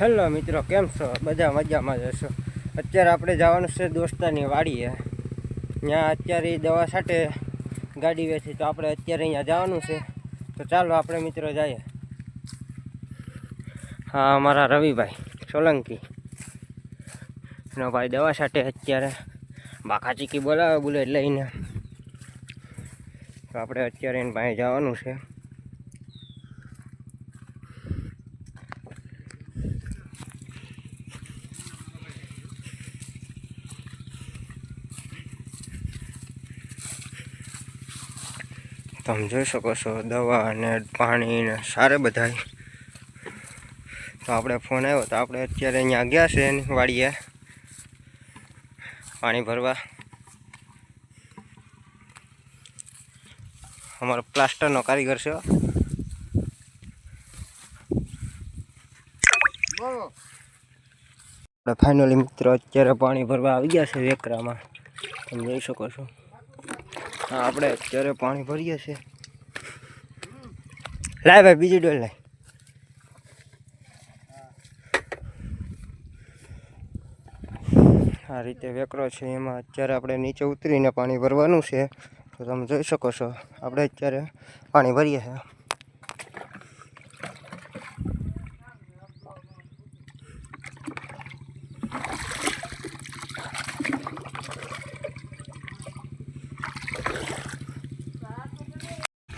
Hello મિત્રો, કેમ છો? બધા મજામાં જ હશો. અત્યારે આપણે જવાનું છે દોસ્તાની વાડીએ. ત્યાં અત્યારે દવા સાથે ગાડી વેચી તો આપણે અત્યારે અહીંયા જવાનું છે. તો ચાલો આપણે મિત્રો જઈએ. હા, અમારા રવિભાઈ, સોલંકી. એનો ભાઈ દવા સાથે અત્યારે બાકા ચીકી બોલાવે, બુલેટ લઈને. તો આપણે અત્યારે એને ભાઈ જવાનું છે. તમે જોઈ શકો છો, દવા અને પાણી ને સારે બધાય. તો આપણે ફોન આવ્યો તો આપણે અત્યારે અહીંયા ગયા છે એની વાડીએ. પાણી ભરવા. અમારો પ્લાસ્ટરનો કારીગર છે આપણે ફાઇનલી મિત્રો અત્યારે પાણી ભરવા આવી ગયા છે વેકરામાં. તમે જોઈ શકો છો. આપણે અત્યારે પાણી ભરીએ છીએ. લાય ભાઈ, બીજી ડોલ લાય. આ રીતે વેકરો છે, એમાં અત્યારે આપણે નીચે ઉતરીને પાણી ભરવાનું છે. તો તમે જોઈ શકો છો, આપણે અત્યારે પાણી ભરીએ છીએ.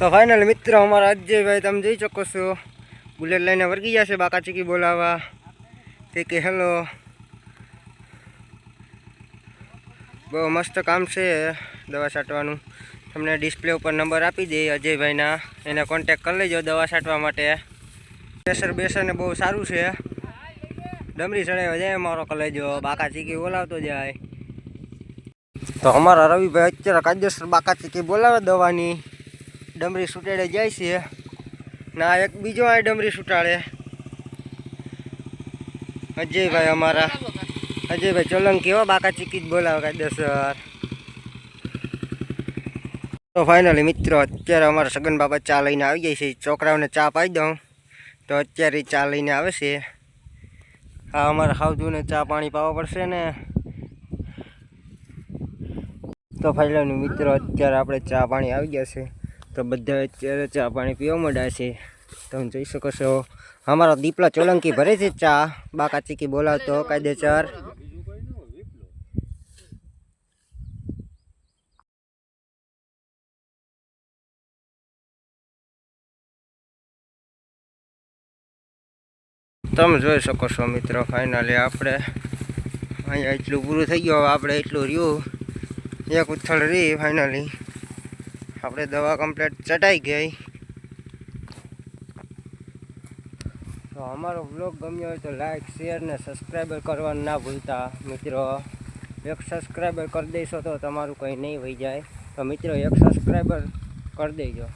તો ફાઇનલ મિત્રો અમારા અજયભાઈ, તમે જોઈ શકો છો. બુલેટ લઈને વર્ગી ગયા છે બાકા ચીકી બોલાવવા. તે કે હેલો બહુ મસ્ત કામ છે દવા છાંટવાનું. તમને ડિસ્પ્લે ઉપર નંબર આપી દે અજયભાઈના. એને કોન્ટેક કરી લેજો દવા છાંટવા માટે. પ્રેશર બેસરને બહુ સારું છે. ડમરી ચડાવ્યો જાય મારો કલેજો. બાકા ચીકી બોલાવતો જાય. તો અમારા રવિભાઈ અત્યારે કાયદેસર બાકા ચીકી બોલાવે દવાની. ડમરી સુટાડે જાય છે. ના એક બીજો આ ડમરી સુટાડે. અજયભાઈ અમારા. અજયભાઈ ચોલંગ હો બાકા ચીકી જ બોલાવે કાયદેસર તો ફાઇનલી મિત્રો, અત્યારે અમારા સગન બાબા ચા લઈને આવી જાય છે. છોકરાઓને ચા પાઈ દઉં. તો અત્યારે ચા લઈને આવે છે. હા, અમારે હાવજુને ચા પાણી પાવા પડશે ને. તો ફાઇનલી મિત્રો, અત્યારે આપણે ચા પાણી આવી ગયા છે. તો બધા અત્યારે ચા પાણી પીવા માંડ્યા છે. તમે જોઈ શકો છો, અમારો દીપલા ચોલંકી ભરે છે ચા બાકા ચીકી બોલાવતો, કાયદેસર. તમે જોઈ શકો છો મિત્રો ફાઇનલી આપણે અહીંયા એટલું પૂરું થઈ ગયું આપણે એટલું રહ્યું. એક ઉથળ રહી ફાઇનલી આપણે દવા કમ્પ્લીટ ચટાઈ ગઈ. તો અમારો બ્લોગ ગમ્યો હોય તો લાઈક શેર ને સબસ્ક્રાઈબર કરવાનું ના ભૂલતા. મિત્રો, એક સબસ્ક્રાઈબર કરી દઈશો તો તમારું કંઈ નહીં વહી જાય. તો મિત્રો, એક સબસ્ક્રાઈબર કરી દેજો.